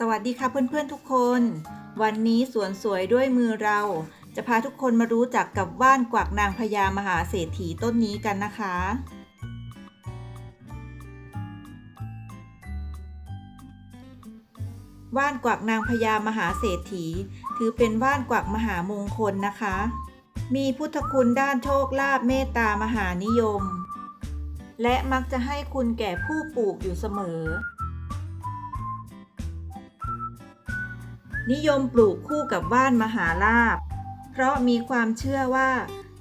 สวัสดีค่ะเพื่อนๆทุกคน วันนี้สวนสวยด้วยมือเรา จะพาทุกคนมารู้จักกับว่านกวักนางพญามหาเศรษฐีต้นนี้กันนะคะ ว่านกวักนางพญามหาเศรษฐี ถือเป็นว่านกวักมหามงคลนะคะ มีพุทธคุณด้านโชคลาภเมตตามหานิยม และมักจะให้คุณแก่ผู้ปลูกอยู่เสมอ นิยมปลูกคู่กับว่านมหาลาภเพราะมีความเชื่อว่า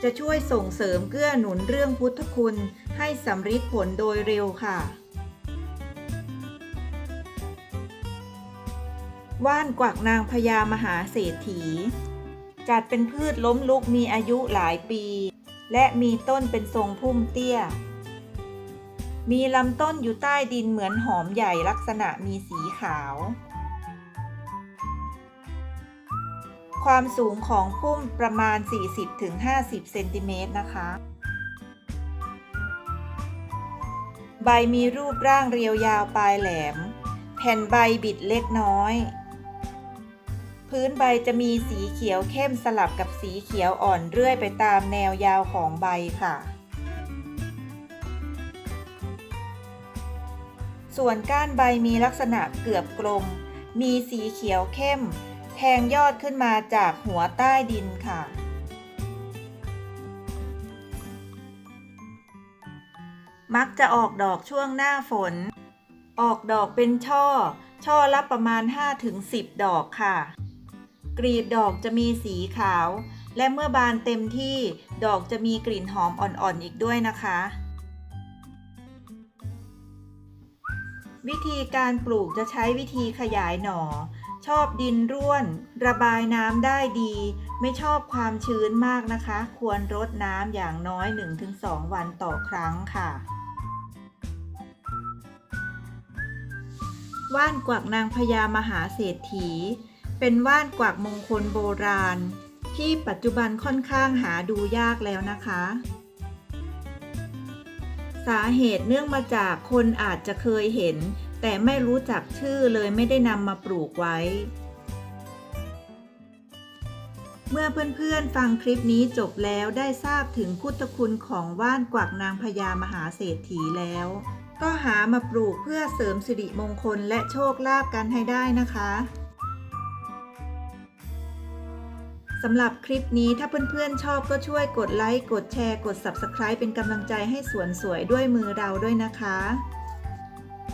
จะช่วยส่งเสริมเกื้อหนุนเรื่องพุทธคุณให้สำฤทธิ์ผลโดยเร็วค่ะ ว่านกวักนางพญามหาเศรษฐี จัดเป็นพืชล้มลุกมีอายุหลายปี และมีต้นเป็นทรงพุ่มเตี้ย มีลำต้นอยู่ใต้ดินเหมือนหอมใหญ่ลักษณะมีสีขาว ความสูงของพุ่มประมาณ 40-50 เซนติเมตรนะคะ ใบมีรูปร่างเรียวยาวปลายแหลม แผ่นใบบิดเล็กน้อย พื้นใบจะมีสีเขียวเข้มสลับกับสีเขียวอ่อนเรื่อยไปตามแนวยาวของใบค่ะส่วนก้านใบมีลักษณะเกือบกลม มีสีเขียวเข้ม แทงยอดขึ้นมาจากหัวใต้ดินค่ะ มักจะออกดอกช่วงหน้าฝน ออกดอกเป็นช่อ ช่อละประมาณ 5-10 ดอกค่ะ กลีบดอกจะมีสีขาว และเมื่อบานเต็มที่ดอกจะมีกลิ่นหอมอ่อนๆอีกด้วยนะคะวิธีการปลูกจะใช้วิธีขยายหน่อ ชอบดินร่วน ระบายน้ำได้ดี ไม่ชอบความชื้นมากนะคะ ควรรดน้ำอย่างน้อย 1-2 วันต่อครั้งค่ะ ว่านกวักนางพญามหาเศรษฐี เป็นว่านกวักมงคลโบราณ ที่ปัจจุบันค่อนข้างหาดูยากแล้วนะคะ สาเหตุเนื่องมาจากคนอาจจะเคยเห็น แต่ไม่รู้จักชื่อเลยไม่ได้นำมาปลูกไว้ เมื่อเพื่อนๆฟังคลิปนี้จบแล้วได้ทราบถึงพุทธคุณของว่านกวักนางพญามหาเศรษฐีแล้ว ก็หามาปลูกเพื่อเสริมสิริมงคลและโชคลาภกันให้ได้นะคะสำหรับคลิปนี้ถ้าเพื่อนๆชอบก็ช่วยกดไลค์ กดแชร์ กด Subscribe เป็นกำลังใจให้สวนสวยด้วยมือเราด้วยนะคะ